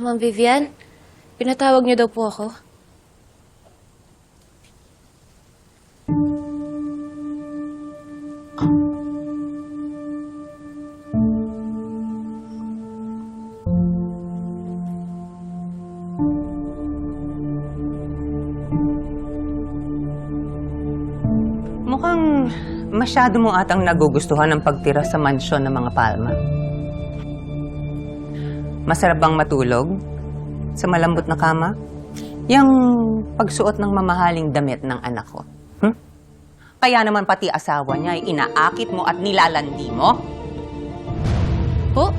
Ma'am Vivian, pinatawag niyo daw po ako. Mukhang masyado mo atang nagugustuhan ang pagtira sa mansyon ng mga palma. Masarap bang matulog? Sa malambot na kama? Yang pagsuot ng mamahaling damit ng anak ko. Hmm? Kaya naman pati asawa niya ay inaakit mo at nilalandi mo? Po?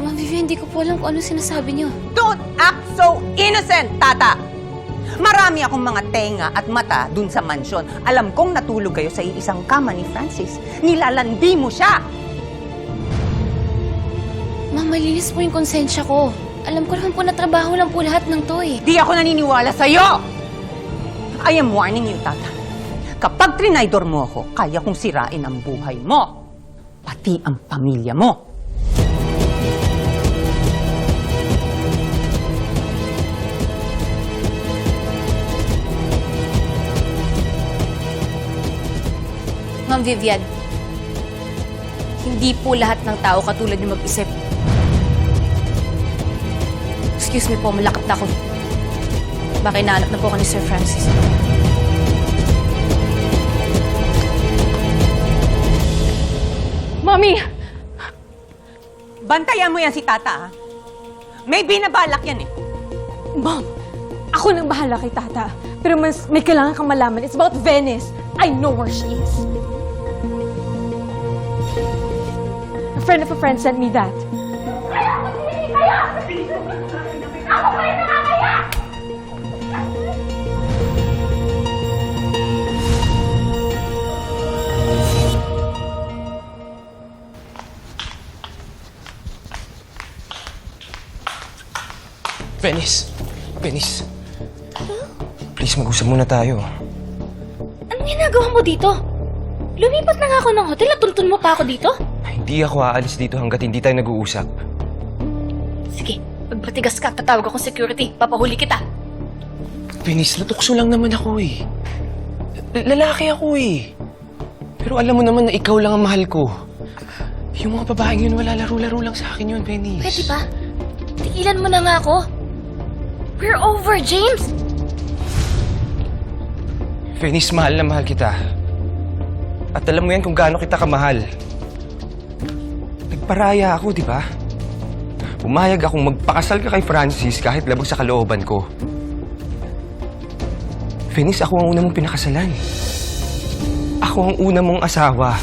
Ma'am Vivian, hindi ko po alam kung ano sinasabi niyo. Don't act so innocent, Tata! Marami akong mga tenga at mata dun sa mansyon. Alam kong natulog kayo sa iisang kama ni Francis. Nilalandi mo siya! Malinis po yung konsensya ko. Alam ko naman po na trabaho lang po lahat ng to eh. Di ako naniniwala sa'yo! I am warning you, Tata. Kapag trinaydor mo ako, kaya kong sirain ang buhay mo. Pati ang pamilya mo. Ma'am Vivian, hindi po lahat ng tao katulad niyo mag-isip. Excuse me po, malakap na ako. Baka inaanap na po ako ni Sir Francis. Mommy! Bantayan mo yan si Tata, ha? May binabalak yan eh. Mom! Ako nang bahala kay Tata. Pero mas may kailangan kang malaman. It's about Venice. I know where she is. A friend of a friend sent me that. Venice! Venice! Please, mag-usap muna tayo. Anong ginagawa mo dito? Lumipat na nga ako ng hotel at tuntun mo pa ako dito? Hindi ako aalis dito hanggat hindi tayo nag-uusap. Sige, pag matigas ka, tatawag akong security. Papahuli kita. Venice, natukso lang naman ako eh. L- lalaki ako eh. Pero alam mo naman na ikaw lang ang mahal ko. Yung mga babaeng yun, wala laro-laro lang sa akin yun, Venice. Pwede ba? Tigilan mo na nga ako. We're over, James! Venice, mahal na mahal kita. At alam mo yan kung gaano kita kamahal. Nagparaya ako, di ba? Pumayag akong magpakasal ka kay Francis kahit labag sa kalooban ko. Venice, ako ang una mong pinakasalan. Ako ang una mong asawa.